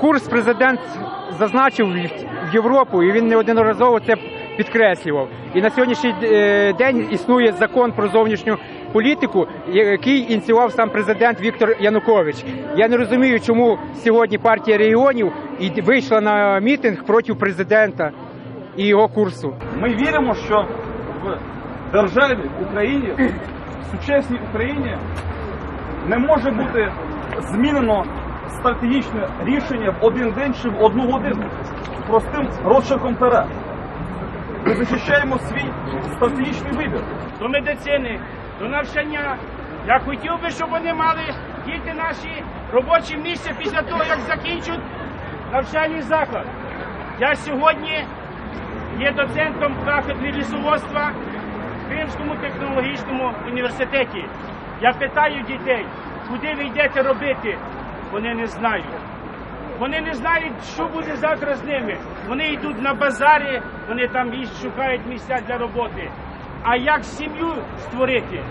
Курс президент зазначив в Європу, і він неодноразово це підкреслював. І на сьогоднішній е, день існує закон про зовнішню політику, який ініціював сам президент Віктор Янукович. Я не розумію, чому сьогодні партія регіонів і вийшла на мітинг проти президента і його курсу. Ми віримо, що в державі Україні, в сучасній Україні не може бути змінено стратегічне рішення в один день чи в одну годину простим розширком пера. Ми захищаємо свій стратегічний вибір. до медицини, до навчання. Я хотів би, щоб вони мали діти наші робочі місця після того, як закінчать навчальний заклад. Я сьогодні є доцентом кафедри лісоводства в Кримському технологічному університеті. Я питаю дітей, куди ви йдете робити? Вони не знають. Вони не знають, що буде завтра з ними. Вони йдуть на базарі, вони там шукають місця для роботи. А як сім'ю створити?